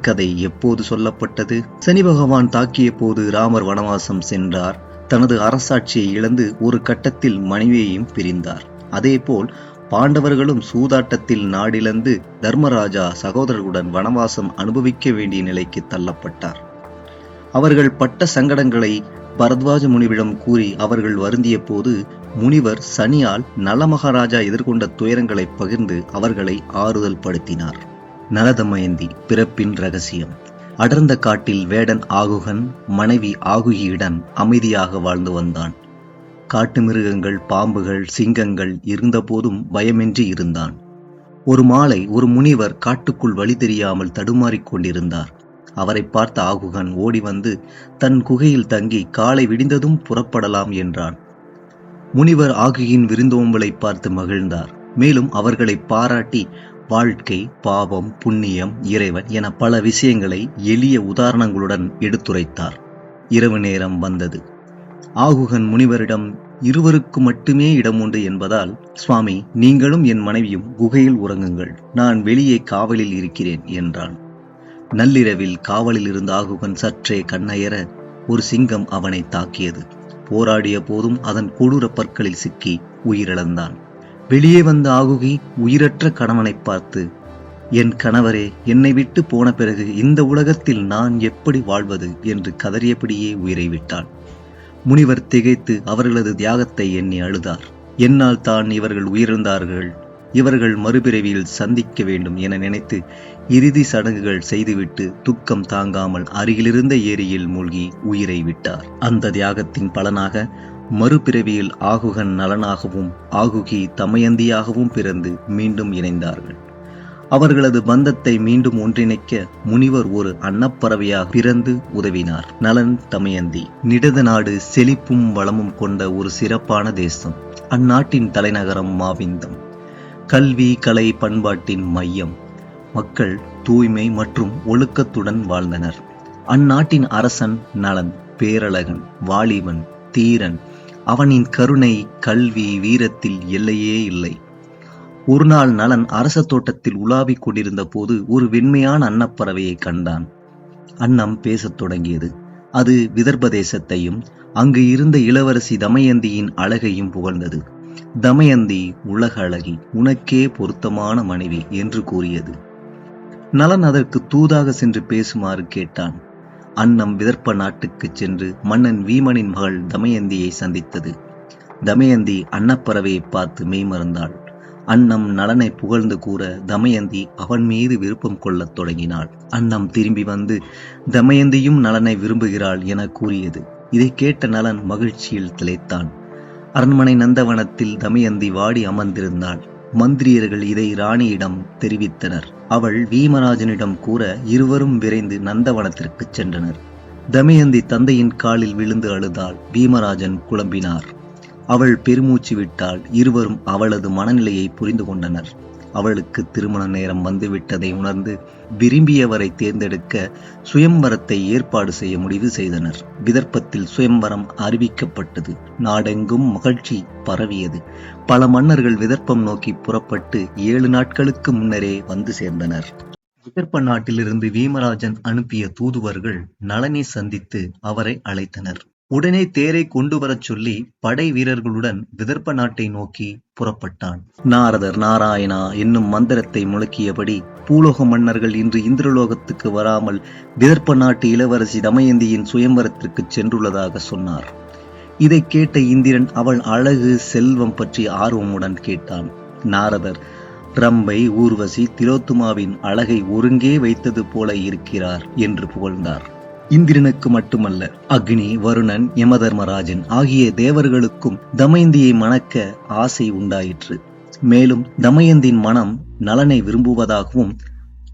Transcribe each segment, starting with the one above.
கதை எப்போது சொல்லப்பட்டது? சனி பகவான் தாக்கிய போது ராமர் வனவாசம் சென்றார். தனது அரசாட்சியை இழந்து ஒரு கட்டத்தில் மனைவியையும் பிரிந்தார். அதேபோல் பாண்டவர்களும் சூதாட்டத்தில் நாடிழந்து தர்மராஜா சகோதரர்களுடன் வனவாசம் அனுபவிக்க வேண்டிய நிலைக்கு தள்ளப்பட்டார். அவர்கள் பட்ட சங்கடங்களை பரத்வாஜ முனிவிடம் கூறி அவர்கள் வருந்திய போது முனிவர் சனியால் நலமகாராஜா எதிர்கொண்ட துயரங்களை பகிர்ந்து அவர்களை ஆறுதல் படுத்தினார் நலதமயந்தி பிறப்பின் ரகசியம். அடர்ந்த காட்டில் வேடன் ஆகுகன் மனைவி ஆகுகியுடன் அமைதியாக வாழ்ந்து வந்தான். காட்டு மிருகங்கள் பாம்புகள் சிங்கங்கள் இருந்தபோதும் பயமின்றி இருந்தான். ஒரு மாலை ஒரு முனிவர் காட்டுக்குள் வழி தெரியாமல் தடுமாறிக் கொண்டிருந்தார். அவரை பார்த்த ஆகுகன் ஓடி வந்து தன் குகையில் தங்கி காலை விடிந்ததும் புறப்படலாம் என்றான். முனிவர் ஆகுகின் விருந்தோம்பலை பார்த்து மகிழ்ந்தார். மேலும் அவர்களை பாராட்டி வாழ்க்கை பாவம் புண்ணியம் இறைவன் என பல விஷயங்களை எளிய உதாரணங்களுடன் எடுத்துரைத்தார். இரவு நேரம் வந்தது. ஆகுகன் முனிவரிடம் இருவருக்கு மட்டுமே இடம் உண்டு என்பதால் சுவாமி நீங்களும் என் மனைவியும் குகையில் உறங்குங்கள். நான் வெளியே காவலில் இருக்கிறேன் என்றான். நள்ளிரவில் காவலில் இருந்த ஆகுகன் சற்றே கண்ணயர ஒரு சிங்கம் அவனை தாக்கியது. போராடிய போதும் அதன் கொடூர பற்களில் சிக்கி உயிரிழந்தான். வெளியே வந்த ஆகுகி உயிரற்ற கணவனை பார்த்து என் கணவரே என்னை விட்டு போன பிறகு இந்த உலகத்தில் நான் எப்படி வாழ்வது? என்று கதறியபடியே உயிரை விட்டான். முனிவர் திகைத்து அவர்களது தியாகத்தை எண்ணி அழுதார். என்னால் தான் இவர்கள் உயிரிழந்தார்கள். இவர்கள் மறுபிறவியில் சந்திக்க வேண்டும் என நினைத்து இறுதி சடங்குகள் செய்துவிட்டு துக்கம் தாங்காமல் அருகிலிருந்த ஏரியில் மூழ்கி உயிரை விட்டார். அந்த தியாகத்தின் பலனாக மறுபிறவியில் ஆகுகன் நலனாகவும் ஆகுகி தமயந்தியாகவும் பிறந்து மீண்டும் இணைந்தார்கள். அவர்களது பந்தத்தை மீண்டும் ஒன்றிணைக்க முனிவர் ஒரு அன்னப்பறவையாக பிறந்து உதவினார். நலன் தமயந்தி. நிடத நாடு செழிப்பும் வளமும் கொண்ட ஒரு சிறப்பான தேசம். அந்நாட்டின் தலைநகரம் மாவிந்தம். கல்வி கலை பண்பாட்டின் மையம். மக்கள் தூய்மை மற்றும் ஒழுக்கத்துடன் வாழ்ந்தனர். அந்நாட்டின் அரசன் நலன் பேரழகன் வாலிபன் தீரன் அவனின் கருணை கல்வி வீரத்தில் எல்லையே இல்லை. ஒரு நாள் நலன் அரச தோட்டத்தில் உலாவிக் கொண்டிருந்த போது ஒரு வெண்மையான அன்னப்பறவையை கண்டான். அன்னம் பேசத் தொடங்கியது. அது விதர்ப தேசத்தையும் அங்கு இருந்த இளவரசி தமயந்தியின் அழகையும் புகழ்ந்தது. தமயந்தி உலக அழகி உனக்கே பொருத்தமான மனைவி என்று கூறியது. நலன் அதற்கு தூதாக சென்று பேசுமாறு கேட்டான். அன்னம் விதர்ப்ப நாட்டுக்கு சென்று மன்னன் வீமனின் மகள் தமயந்தியை சந்தித்தது. தமயந்தி அன்னப்பறவையை பார்த்து மெய்மறந்தாள். அன்னம் நலனை புகழ்ந்து கூற தமயந்தி அவன் மீது விருப்பம் கொள்ளத் தொடங்கினாள். அன்னம் திரும்பி வந்து தமயந்தியும் நலனை விரும்புகிறாள் என கூறியது. இதை கேட்ட நலன் மகிழ்ச்சியில் திளைத்தான். அரண்மனை நந்தவனத்தில் தமயந்தி வாடி அமர்ந்திருந்தாள். மந்திரியர்கள் இதை ராணியிடம் தெரிவித்தனர். அவள் வீமராஜனிடம் கூற இருவரும் விரைந்து நந்தவனத்திற்கு சென்றனர். தமயந்தி தந்தையின் காலில் விழுந்து அழுதாள் பீமராஜன் குழம்பினார். அவள் பெருமூச்சு விட்டால் இருவரும் அவளது மனநிலையை புரிந்து கொண்டனர். அவளுக்கு திருமண நேரம் வந்துவிட்டதை உணர்ந்து விரும்பியவரை தேர்ந்தெடுக்க சுயம்வரத்தை ஏற்பாடு செய்ய முடிவு செய்தனர். விதர்ப்பத்தில் சுயம்வரம் அறிவிக்கப்பட்டது. நாடெங்கும் மகிழ்ச்சி பரவியது. பல மன்னர்கள் விதர்ப்பம் நோக்கி புறப்பட்டு ஏழு நாட்களுக்கு முன்னரே வந்து சேர்ந்தனர். விதர்ப்ப நாட்டிலிருந்து வீமராஜன் அனுப்பிய தூதுவர்கள் நலனை சந்தித்து அவரை அழைத்தனர். உடனே தேரை கொண்டு வரச் சொல்லி படை வீரர்களுடன் விதர்ப்ப நாட்டை நோக்கி புறப்பட்டான். நாரதர் நாராயணா என்னும் மந்திரத்தை முழக்கியபடி பூலோக மன்னர்கள் இன்று இந்திரலோகத்துக்கு வராமல் விதர்ப்ப நாட்டு இளவரசி தமயந்தியின் சுயம்பரத்திற்கு சென்றுள்ளதாக சொன்னார். இதை கேட்ட இந்திரன் அவள் அழகு செல்வம் பற்றி ஆர்வமுடன் கேட்டான். நாரதர் ரம்பை ஊர்வசி திலோத்துமாவின் அழகை ஒருங்கே வைத்தது போல இருக்கிறார் என்று புகழ்ந்தார். இந்திரனுக்கு மட்டுமல்ல அக்னி வருணன் யமதர்மராஜன் ஆகிய தேவர்களுக்கும் தமயந்தியை மணக்க ஆசை உண்டாயிற்று. மேலும் தமயந்தின் மனம் நலனை விரும்புவதாகவும்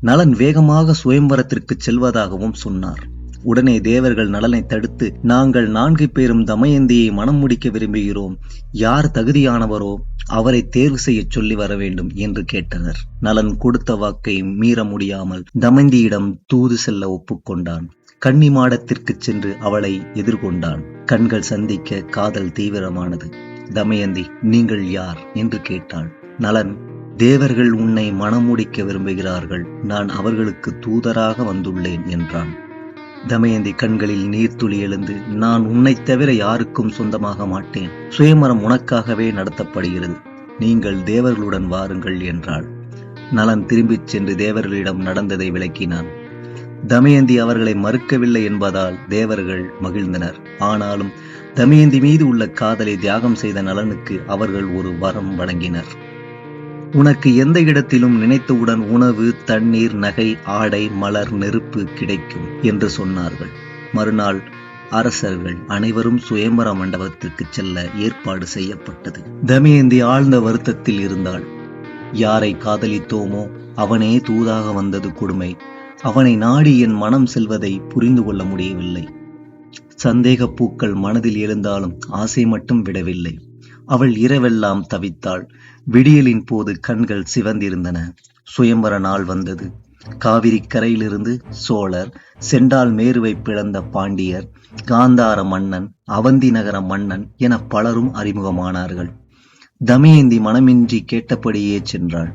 நலன் வேகமாக சுயம்பரத்திற்கு செல்வதாகவும் சொன்னார். உடனே தேவர்கள் நலனை தடுத்து நாங்கள் நான்கு பேரும் தமயந்தியை மனம் முடிக்க விரும்புகிறோம். யார் தகுதியானவரோ அவரை தேர்வு செய்ய சொல்லி வர வேண்டும் என்று கேட்டனர். நலன் கொடுத்த வாக்கை மீற முடியாமல் தமந்தியிடம் தூது செல்ல ஒப்புக்கொண்டான். கன்னி மாடத்திற்கு சென்று அவளை எதிர்கொண்டான். கண்கள் சந்திக்க காதல் தீவிரமானது. தமயந்தி நீங்கள் யார்? என்று கேட்டாள். நலன் தேவர்கள் உன்னை மணமுடிக்க விரும்புகிறார்கள். நான் அவர்களுக்கு தூதராக வந்துள்ளேன் என்றான். தமயந்தி கண்களில் நீர்த்துளி எழுந்து நான் உன்னை தவிர யாருக்கும் சொந்தமாக மாட்டேன். சுயமரம் உனக்காகவே நடத்தப்படுகிறது. நீங்கள் தேவர்களுடன் வாருங்கள் என்றாள். நலன் திரும்பிச் சென்று தேவர்களிடம் நடந்ததை விளக்கினான். தமயந்தி அவர்களை மறுக்கவில்லை என்பதால் தேவர்கள் மகிழ்ந்தனர். ஆனாலும் தமயந்தி மீது உள்ள காதலை தியாகம் செய்த நலனுக்கு அவர்கள் ஒரு வரம் வழங்கினர். உனக்கு எந்த இடத்திலும் நினைத்தவுடன் உணவு தண்ணீர் நகை ஆடை மலர் நெருப்பு கிடைக்கும் என்று சொன்னார்கள். மறுநாள் அரசர்கள் அனைவரும் சுயம்பர மண்டபத்திற்கு செல்ல ஏற்பாடு செய்யப்பட்டது. தமயந்தி ஆழ்ந்த வருத்தத்தில் இருந்தாள். யாரை காதலித்தோமோ அவனே தூதாக வந்தது கொடுமை. அவனை நாடி என் மனம் செல்வதை புரிந்து கொள்ள முடியவில்லை. சந்தேக பூக்கள் மனதில் எழுந்தாலும் ஆசை மட்டும் விடவில்லை. அவள் இரவெல்லாம் தவித்தாள். விடியலின் போது கண்கள் சிவந்திருந்தன. சுயம்பர நாள் வந்தது. காவிரி கரையிலிருந்து சோழர் செண்டால் மேருவை பிளந்த பாண்டியர் காந்தார மன்னன் அவந்தி நகர மன்னன் என பலரும் அறிமுகமானார்கள். தமயந்தி மனமின்றி கேட்டபடியே சென்றாள்.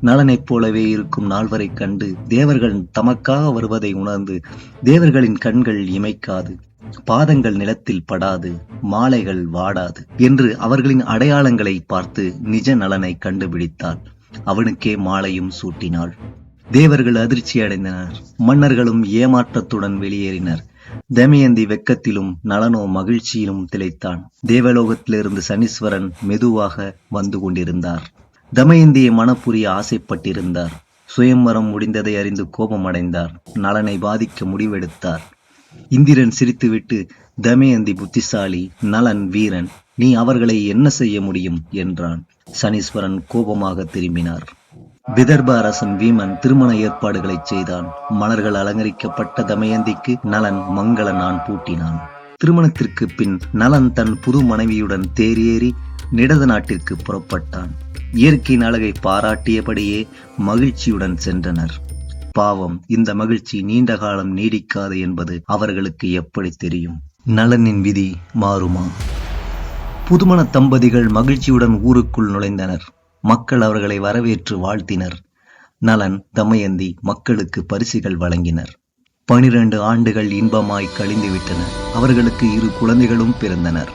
நலனைப் போலவே இருக்கும் நால்வரைக் கண்டு தேவர்கள் தமக்காக வருவதை உணர்ந்து தேவர்களின் கண்கள் இமைக்காது பாதங்கள் நிலத்தில் படாது மாலைகள் வாடாது என்று அவர்களின் அடையாளங்களை பார்த்து நிஜ நலனை கண்டுபிடித்தாள் அவனுக்கே மாலையும் சூட்டினாள். தேவர்கள் அதிர்ச்சி அடைந்தனர். மன்னர்களும் ஏமாற்றத்துடன் வெளியேறினர். தமயந்தி வெக்கத்திலும் நலனோ மகிழ்ச்சியிலும் திளைத்தான். தேவலோகத்திலிருந்து சனீஸ்வரன் மெதுவாக வந்து கொண்டிருந்தார். தமயந்தியை மனப்புரிய ஆசைப்பட்டிருந்தார். சுயம்பரம் முடிந்ததை அறிந்து கோபமடைந்தார். நலனை பாதிக்க முடிவெடுத்தார். இந்திரன் சிரித்துவிட்டு தமயந்தி புத்திசாலி நலன் வீரன் நீ அவர்களை என்ன செய்ய முடியும்? என்றான். சனீஸ்வரன் கோபமாக திரும்பினார். விதர்ப அரசன் வீமன் திருமண ஏற்பாடுகளை செய்தான். மலர்கள் அலங்கரிக்கப்பட்ட தமயந்திக்கு நலன் மங்கள நான் பூட்டினான். திருமணத்திற்கு பின் நலன் தன் புது மனைவியுடன் தேரியேறி நிடத நாட்டிற்கு புறப்பட்டான். இயற்கையின் அழகை பாராட்டியபடியே மகிழ்ச்சியுடன் சென்றனர். பாவம் இந்த மகிழ்ச்சி நீண்ட காலம் நீடிக்காது என்பது அவர்களுக்கு எப்படி தெரியும்? நலனின் விதி மாறுமா? புதுமண தம்பதிகள் மகிழ்ச்சியுடன் ஊருக்குள் நுழைந்தனர். மக்கள் அவர்களை வரவேற்று வாழ்த்தினர். நலன் தமயந்தி மக்களுக்கு பரிசுகள் வழங்கினர். பனிரெண்டு ஆண்டுகள் இன்பமாய் கழிந்துவிட்டன. அவர்களுக்கு இரு குழந்தைகளும் பிறந்தனர்.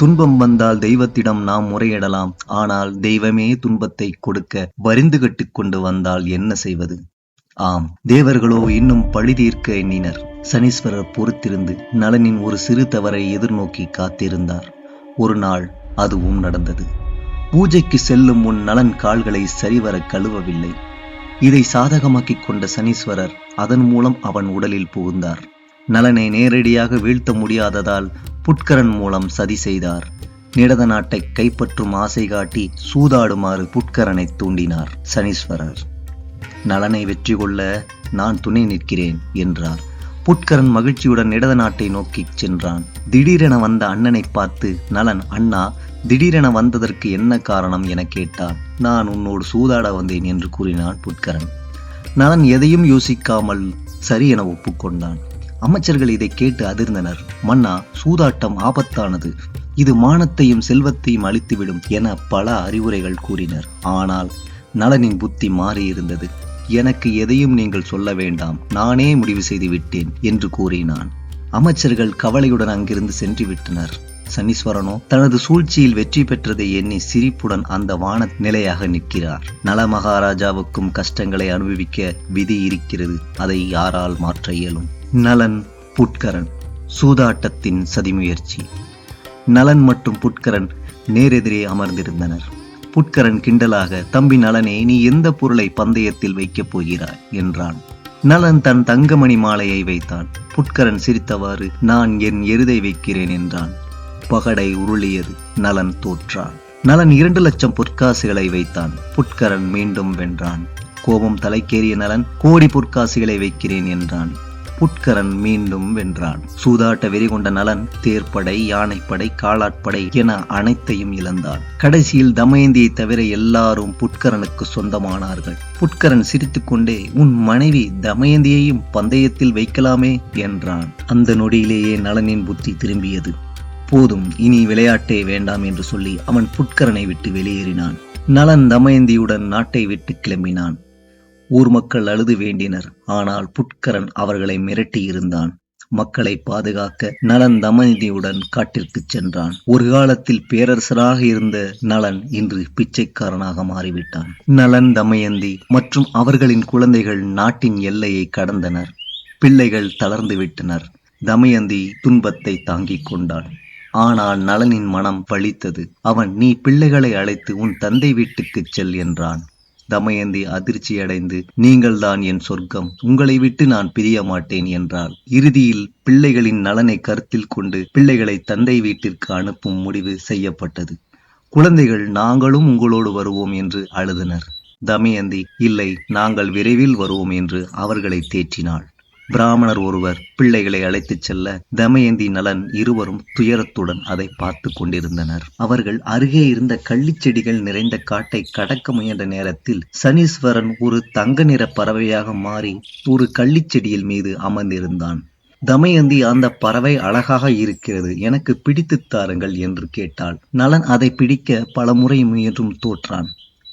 துன்பம் வந்தால் தெய்வத்திடம் நாம் முறையிடலாம். ஆனால் தெய்வமே துன்பத்தை கொடுக்க வரிந்து கட்டிக் கொண்டு வந்தால் என்ன செய்வது? ஆம் தேவர்களோ இன்னும் பழி தீர்க்க எண்ணினர். சனீஸ்வரர் பொறுத்திருந்து நலனின் ஒரு சிறு தவறை எதிர்நோக்கி காத்திருந்தார். ஒரு நாள் அதுவும் நடந்தது. பூஜைக்கு செல்லும் முன் நலன் கால்களை சரிவர கழுவவில்லை. இதை சாதகமாக்கிக் கொண்ட சனீஸ்வரர் அதன் மூலம் அவன் உடலில் புகுந்தார். நலனை நேரடியாக வீழ்த்த முடியாததால் புட்கரன் மூலம் சதி செய்தார். நிடத நாட்டை கைப்பற்றும் ஆசை காட்டி சூதாடுமாறு புட்கரனை தூண்டினார் சனீஸ்வரர். நலனை வெற்றி கொள்ள நான் துணை நிற்கிறேன் என்றார். புட்கரன் மகிழ்ச்சியுடன் இடத நாட்டை நோக்கிச் சென்றான். திடீரென வந்த அண்ணனை பார்த்து நலன் அண்ணா திடீரென வந்ததற்கு என்ன காரணம்? என கேட்டான். நான் உன்னோடு சூதாட வந்தேன் என்று கூறினான் புட்கரன். நலன் எதையும் யோசிக்காமல் சரி என ஒப்புக்கொண்டான். அமைச்சர்கள் இதை கேட்டு அதிர்ந்தனர். மன்னா சூதாட்டம் ஆபத்தானது. இது மானத்தையும் செல்வத்தையும் அழித்துவிடும் என பல அறிவுரைகள் கூறினர். ஆனால் நலனின் புத்தி மாறியிருந்தது. எனக்கு எதையும் நீங்கள் சொல்ல வேண்டாம். நானே முடிவு செய்து விட்டேன் என்று கூறினான். அமைச்சர்கள் கவலையுடன் அங்கிருந்து சென்று விட்டனர் சனீஸ்வரனோ தனது சூழ்ச்சியில் வெற்றி பெற்றதை எண்ணி சிரிப்புடன் அந்த வான நிலையாக நிற்கிறார். நல மகாராஜாவுக்கும் கஷ்டங்களை அனுபவிக்க விதி இருக்கிறது. அதை யாரால் மாற்ற இயலும்? நலன் புட்கரன் சூதாட்டத்தின் சதிமுயற்சி. நலன் மற்றும் புட்கரன் நேரெதிரே அமர்ந்திருந்தனர். புட்கரன் கிண்டலாக தம்பி நலனே நீ எந்த பொருளை பந்தயத்தில் வைக்கப் போகிறாய்? என்றான். நலன் தன் தங்கமணி மாலையை வைத்தான். புட்கரன் சிரித்தவாறு நான் என் எருதை வைக்கிறேன் என்றான். பகடை உருளியது நலன் தோற்றான். நலன் இரண்டு லட்சம் பொற்காசுகளை வைத்தான். புட்கரன் மீண்டும் வென்றான். கோபம் தலைக்கேறிய நலன் கோடி பொற்காசுகளை வைக்கிறேன் என்றான். புட்கரன் மீண்டும் வென்றான். சூதாட்ட வெறி கொண்ட நலன் தேர்ப்படை யானைப்படை காலாட்படை என அனைத்தையும் இழந்தான். கடைசியில் தமயந்தியை தவிர எல்லாரும் புட்கரனுக்கு சொந்தமானார்கள். புட்கரன் சிரித்துக்கொண்டே உன் மனைவி தமயந்தியையும் பந்தயத்தில் வைக்கலாமே என்றான். அந்த நொடியிலேயே நலனின் புத்தி திரும்பியது. போதும் இனி விளையாட்டே வேண்டாம் என்று சொல்லி அவன் புட்கரனை விட்டு வெளியேறினான். நலன் தமயந்தியுடன் நாட்டை விட்டு கிளம்பினான். ஊர் மக்கள் அழுது வேண்டினர். ஆனால் புட்கரன் அவர்களை மிரட்டியிருந்தான் மக்களை பாதுகாக்க நலன் தமயந்தியுடன் காட்டிற்குச் சென்றான். ஒரு காலத்தில் பேரரசராக இருந்த நலன் இன்று பிச்சைக்காரனாக மாறிவிட்டான். நலன் தமயந்தி மற்றும் அவர்களின் குழந்தைகள் நாட்டின் எல்லையை கடந்தனர். பிள்ளைகள் தளர்ந்து விட்டனர். தமயந்தி துன்பத்தை தாங்கிக் கொண்டாள் ஆனால் நலனின் மனம் பழித்தது. அவன் நீ பிள்ளைகளை அழைத்து உன் தந்தை வீட்டுக்குச் செல் என்றான். தமயந்தி அதிர்ச்சியடைந்து நீங்கள்தான் என் சொர்க்கம் உங்களை விட்டு நான் பிரிய மாட்டேன் என்றாள். இறுதியில் பிள்ளைகளின் நலனை கருத்தில் கொண்டு பிள்ளைகளை தந்தை வீட்டிற்கு அனுப்பும் முடிவு செய்யப்பட்டது. குழந்தைகள் நாங்களும் உங்களோடு வருவோம் என்று அழுதனர். தமயந்தி இல்லை நாங்கள் விரைவில் வருவோம் என்று அவர்களை தேற்றினாள். பிராமணர் ஒருவர் பிள்ளைகளை அழைத்துச் செல்ல தமயந்தி நலன் இருவரும் துயரத்துடன் அதை பார்த்து கொண்டிருந்தனர். அவர்கள் அருகே இருந்த கள்ளிச்செடிகள் நிறைந்த காட்டை கடக்க முயன்ற நேரத்தில் சனீஸ்வரன் ஒரு தங்க நிற பறவையாக மாறி ஒரு கள்ளிச்செடியில் மீது அமர்ந்திருந்தான். தமயந்தி அந்த பறவை அழகாக இருக்கிறது. எனக்கு பிடித்துத் தாருங்கள் என்று கேட்டாள். நலன் அதை பிடிக்க பல முறை முயன்றும் தோற்றான்.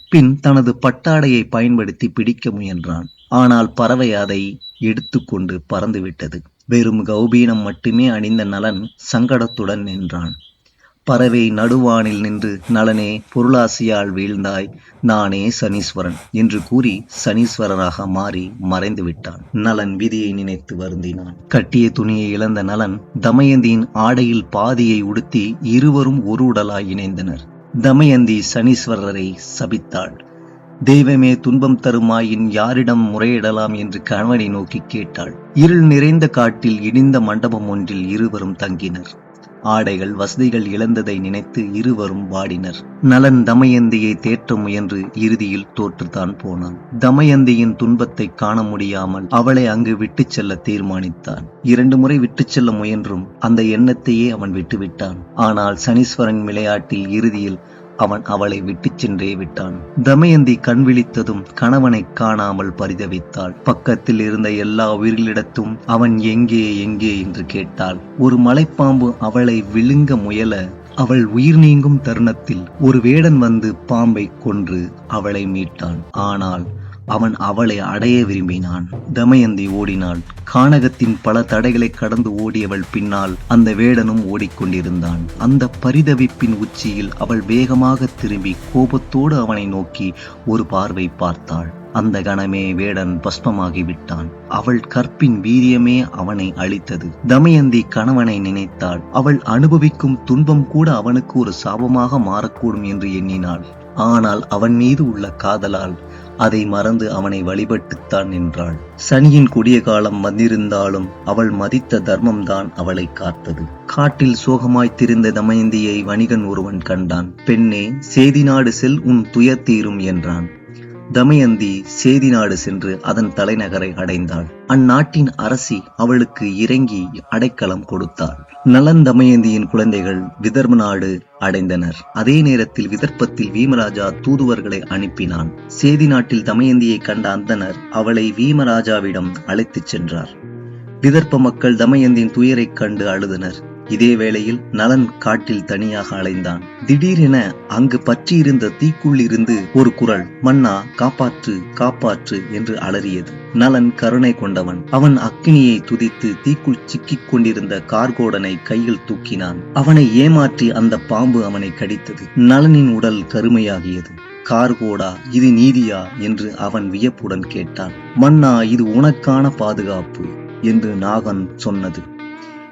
பின் தனது பட்டாடையை பயன்படுத்தி பிடிக்க முயன்றான். ஆனால் பறவை அதை எடுத்துக்கொண்டு பறந்துவிட்டது. வெறும் கௌபீனம் மட்டுமே அணிந்த நலன் சங்கடத்துடன் நின்றான். பறவை நடுவானில் நின்று நலனே பொருளாசியால் வீழ்ந்தாய் நானே சனீஸ்வரன் என்று கூறி சனீஸ்வரராக மாறி மறைந்து விட்டான் நலன் விதியை நினைத்து வருந்தினான். கட்டிய துணியை இழந்த நலன் தமயந்தியின் ஆடையில் பாதியை உடுத்தி இருவரும் ஒரு உடலாய் இணைந்தனர். தமயந்தி சனீஸ்வரரை சபித்தாள். தெய்வமே துன்பம் தருமாயின் யாரிடம் முறையிடலாம் என்று கணவனை நோக்கி கேட்டாள். இருள் நிறைந்த காட்டில் இடிந்த மண்டபம் ஒன்றில் இருவரும் தங்கினர். ஆடைகள் வசதிகள் இழந்ததை நினைத்து இருவரும் வாடினர். நலன் தமயந்தியை தேற்ற முயன்று இறுதியில் தோற்றுத்தான் போனான். தமயந்தியின் துன்பத்தை காண முடியாமல் அவளை அங்கு விட்டுச் செல்ல தீர்மானித்தான். இரண்டு முறை விட்டுச் செல்ல முயன்றும் அந்த எண்ணத்தையே அவன் விட்டுவிட்டான். ஆனால் சனீஸ்வரன் விளையாட்டில் இறுதியில் அவன் அவளை விட்டுச் சென்றே விட்டான். தமயந்தி கண் விழித்ததும் கணவனை காணாமல் பரிதவித்தாள். பக்கத்தில் இருந்த எல்லா உயிர்களிடத்தும் அவன் எங்கே எங்கே என்று கேட்டாள். ஒரு மலைப்பாம்பு அவளை விழுங்க முயல அவள் உயிர் நீங்கும் தருணத்தில் ஒரு வேடன் வந்து பாம்பை கொன்று அவளை மீட்டான். ஆனால் அவன் அவளை அடைய விரும்பினான். தமயந்தி ஓடினாள். கானகத்தின் பல தடைகளை கடந்து ஓடியவள் பின்னால் அந்த வேடனும் ஓடிக்கொண்டிருந்தான். அந்த பரிதவிப்பின் உச்சியில் அவள் வேகமாக திரும்பி கோபத்தோடு அவனை நோக்கி ஒரு பார்வை பார்த்தாள். அந்த கணமே வேடன் பஸ்மமாகி விட்டான். அவள் கற்பின் வீரியமே அவனை அழித்தது. தமயந்தி கணவனை நினைத்தாள். அவள் அனுபவிக்கும் துன்பம் கூட அவனுக்கு ஒரு சாபமாக மாறக்கூடும் என்று எண்ணினாள். ஆனால் அவன் மீது உள்ள காதலால் அதை மறந்து அவனை வழிபட்டுத்தான் நின்றாள். சனியின் கொடிய காலம் வந்திருந்தாலும் அவள் மதித்த தர்மம்தான் அவளை காத்தது. காட்டில் சோகமாய் திரிந்த தமயந்தியை வணிகன் ஒருவன் கண்டான். பெண்ணே சேதி நாடு செல் உன் துயர் தீரும் என்றான். தமயந்தி சேதி நாடு சென்று அதன் தலைநகரை அடைந்தாள். அந்நாட்டின் அரசி அவளுக்கு இறங்கி அடைக்கலம் கொடுத்தாள். நலன் தமயந்தியின் குழந்தைகள் விதர்ம நாடு அடைந்தனர். அதே நேரத்தில் விதர்ப்பத்தில் வீமராஜா தூதுவர்களை அனுப்பினான். சேதி நாட்டில் தமயந்தியை கண்ட அந்தனர் அவளை வீமராஜாவிடம் அழைத்துச் சென்றார். விதர்ப்ப மக்கள் தமயந்தியின் துயரைக் கண்டு அழுதனர். இதே வேளையில் நலன் காட்டில் தனியாக அலைந்தான். திடீரென அங்கு பற்றியிருந்த தீக்குள் இருந்து ஒரு குரல் மன்னா காப்பாற்று காப்பாற்று என்று அலறியது. நலன் கருணை கொண்டவன். அவன் அக்கினியை துதித்து தீக்குள் சிக்கிக் கொண்டிருந்த கார்கோடனை கையில் தூக்கினான். அவனை ஏமாற்றி அந்த பாம்பு அவனை கடித்தது. நலனின் உடல் கருமையாகியது. கார்கோடா இது நீதியா? என்று அவன் வியப்புடன் கேட்டான். மன்னா இது உனக்கான பாதுகாப்பு என்று நாகன் சொன்னது.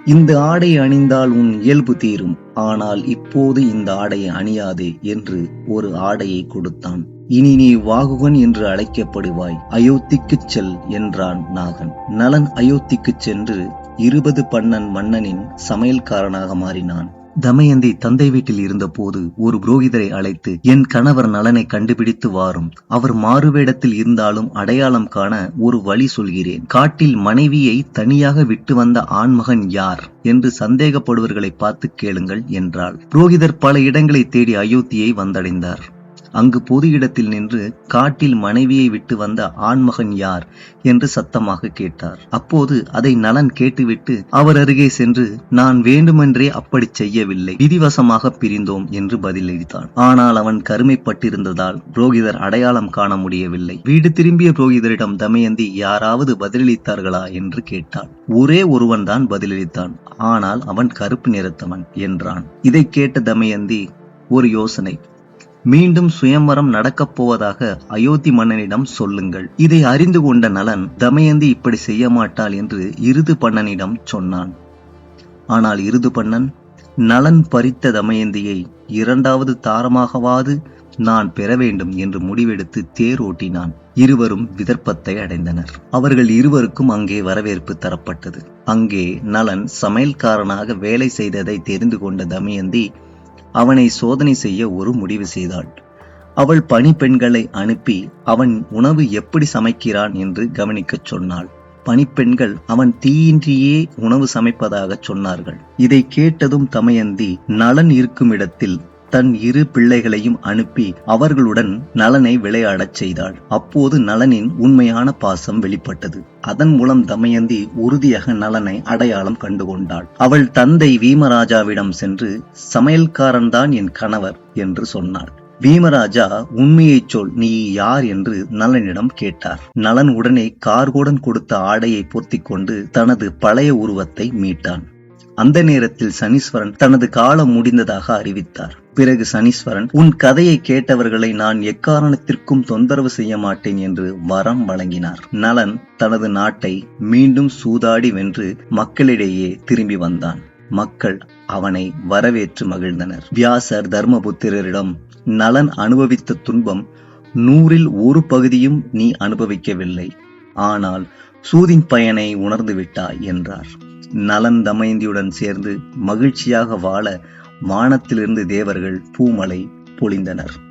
இந்த ஆடை அணிந்தால் உன் இயல்பு தீரும். ஆனால் இப்போது இந்த ஆடையை அணியாதே என்று ஒரு ஆடையை கொடுத்தான். இனி நீ வாகுகன் என்று அழைக்கப்படுவாய். அயோத்திக்குச் செல் என்றான் நாகன். நலன் அயோத்திக்குச் சென்று இருபது பண்ணன் மன்னனின் சமையல்காரனாக மாறினான். தமயந்தி தந்தை வீட்டில் இருந்தபோது ஒரு புரோகிதரை அழைத்து என் கணவர் நலனை கண்டுபிடித்து வாரும். அவர் மாறுவேடத்தில் இருந்தாலும் அடையாளம் காண ஒரு வழி சொல்கிறேன். காட்டில் மனைவியை தனியாக விட்டு வந்த ஆண்மகன் யார் என்று சந்தேகப்படுவர்களை பார்த்து கேளுங்கள் என்றாள். புரோகிதர் பல இடங்களை தேடி அயோத்தியை வந்தடைந்தார். அங்கு பொது இடத்தில் நின்று காட்டில் மனைவியை விட்டு வந்த ஆண்மகன் யார் என்று சத்தமாக கேட்டார். அப்போது அதை நலன் கேட்டுவிட்டு அவர் அருகே சென்று நான் வேண்டுமென்றே அப்படி செய்யவில்லை. விதிவசமாக பிரிந்தோம் என்று பதிலளித்தான். ஆனால் அவன் கருமைப்பட்டிருந்ததால் புரோகிதர் அடையாளம் காண முடியவில்லை. வீடு திரும்பிய புரோகிதரிடம் தமயந்தி யாராவது பதிலளித்தார்களா? என்று கேட்டாள் ஒரே ஒருவன் தான் பதிலளித்தான். ஆனால் அவன் கருப்பு நிறத்தவன் என்றான். இதை கேட்ட தமயந்தி ஒரு யோசனை. மீண்டும் சுயம்வரம் நடக்கப் போவதாக அயோத்தி மன்னனிடம் சொல்லுங்கள். இதை அறிந்து கொண்ட நலன் தமயந்தி இப்படி செய்ய மாட்டாள் என்று இருது பண்ணனிடம் சொன்னான். ஆனால் இருது பண்ணன் நலன் பறித்த தமயந்தியை இரண்டாவது தாரமாகவாது நான் பெற வேண்டும் என்று முடிவெடுத்து தேரோட்டினான். இருவரும் விதர்ப்பத்தை அடைந்தனர். அவர்கள் இருவருக்கும் அங்கே வரவேற்பு தரப்பட்டது. அங்கே நலன் சமையல்காரனாக வேலை செய்ததை தெரிந்து கொண்ட தமயந்தி அவனை சோதனை செய்ய ஒரு முடிவு செய்தாள். அவள் பணிப்பெண்களை அனுப்பி அவன் உணவு எப்படி சமைக்கிறான் என்று கவனிக்கச் சொன்னாள். பணிப்பெண்கள் அவன் தீயின்றியே உணவு சமைப்பதாகச் சொன்னார்கள். இதை கேட்டதும் தமயந்தி நலன் இருக்கும் இடத்தில் தன் இரு பிள்ளைகளையும் அனுப்பி அவர்களுடன் நலனை விளையாடச் செய்தாள். அப்போது நலனின் உண்மையான பாசம் வெளிப்பட்டது. அதன் மூலம் தமயந்தி உறுதியாக நலனை அடையாளம் கண்டுகொண்டாள். அவள் தந்தை வீமராஜாவிடம் சென்று சமையல்காரன்தான் என் கணவர் என்று சொன்னாள். பீமராஜா உண்மையை சொல் நீ யார்? என்று நலனிடம் கேட்டார். நலன் உடனே கார்கோடன் கொடுத்த ஆடையை பொத்திக் கொண்டு தனது பழைய உருவத்தை மீட்டான். அந்த நேரத்தில் சனீஸ்வரன் தனது காலம் முடிந்ததாக அறிவித்தார். பிறகு சனீஸ்வரன் உன் கதையை கேட்டவர்களை நான் எக்காரணத்திற்கும் தொந்தரவு செய்ய மாட்டேன் என்று வரம் வழங்கினார். நலன் தனது நாட்டை மீண்டும் சூதாடி வென்று மக்களிடையே திரும்பி வந்தான். மக்கள் அவனை வரவேற்று மகிழ்ந்தனர். வியாசர் தர்மபுத்திரரிடம் நலன் அனுபவித்த துன்பம் நூறில் ஒரு பகுதியும் நீ அனுபவிக்கவில்லை. ஆனால் சூதின் பயனை உணர்ந்து விட்டாய் என்றார். நலன் தமயந்தியுடன் சேர்ந்து மகிழ்ச்சியாக வாழ வானத்திலிருந்து தேவர்கள் பூமலை பொழிந்தனர்.